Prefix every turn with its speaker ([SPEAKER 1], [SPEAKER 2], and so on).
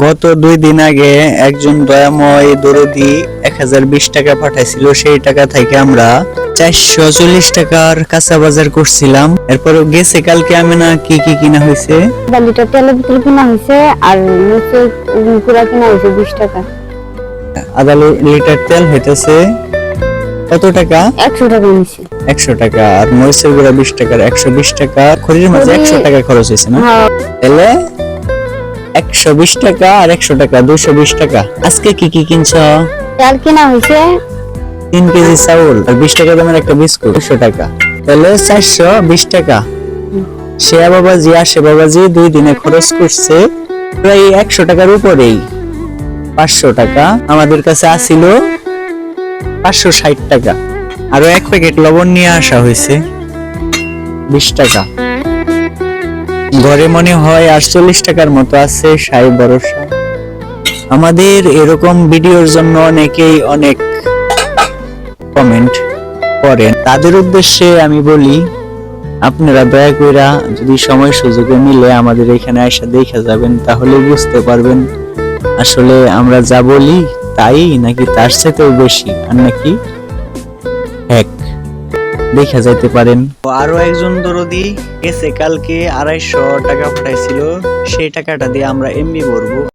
[SPEAKER 1] গত দুই দিন আগে একজন দয়াময় দরদি এক হাজার বিশ টাকা পাঠাইছিল সেই টাকা থেকে আমরা চারশো চল্লিশ টাকার কাঁচা বাজার করছিলাম। এরপর গেছে কালকে আমি না কি কি কিনা হয়েছে?
[SPEAKER 2] লিটার তেলের বোতল কিনা হয়েছে আর নিচে কিনা হয়েছে বিশ টাকা।
[SPEAKER 1] আধা লিটার তেল হইতেছে কত টাকা?
[SPEAKER 2] একশো টাকা নিচ্ছে
[SPEAKER 1] একশো টাকা আর মরিচের গুঁড়া বিশ টাকার একশো বিশ টাকা। খড়ির মাঝে একশো টাকা খরচ হয়েছে না?
[SPEAKER 2] হ্যাঁ।
[SPEAKER 1] তাহলে একশো বিশ টাকা আর একশো টাকা দুশো বিশ টাকা। আজকে কি কি কিনছ?
[SPEAKER 2] চাল কিনা হয়েছে।
[SPEAKER 1] তিন কেজি চাউল আর বিশ টাকা দামের একটা বিস্কুট দুশো টাকা। তাহলে চারশো বিশ টাকা। শেয়া বাবাজি আসে বাবাজি দুই দিনে খরচ করছে প্রায় একশো টাকার উপরেই। পাঁচশো টাকা আমাদের কাছে আসিল পাঁচশো ষাট টাকা। আরও এক প্যাকেট লবণ নিয়ে আসা হয়েছে। বিশ টাকা। ঘরে মনে হয় আটচল্লিশ টাকার মতো আছে, সাই ভরসা। আমাদের এরকম ভিডিওর জন্য অনেকেই অনেক কমেন্ট করেন। তাদের উদ্দেশ্যে আমি বলি, আপনারা দয়া কইরা যদি সময় সুযোগে মিলে আমাদের এখানে এসে দেখা যাবেন, তাহলে বুঝতে পারবেন আসলে আমরা যা বলি তাই নাকি তার চাইতেও বেশি, আর নাকি এক। দেখা যাইতে পারেন। আরও একজন দরদি এসে কালকে আড়াইশো টাকা পাঠাইছিল, সেই টাকাটা দিয়ে আমরা এমনি ভরবো।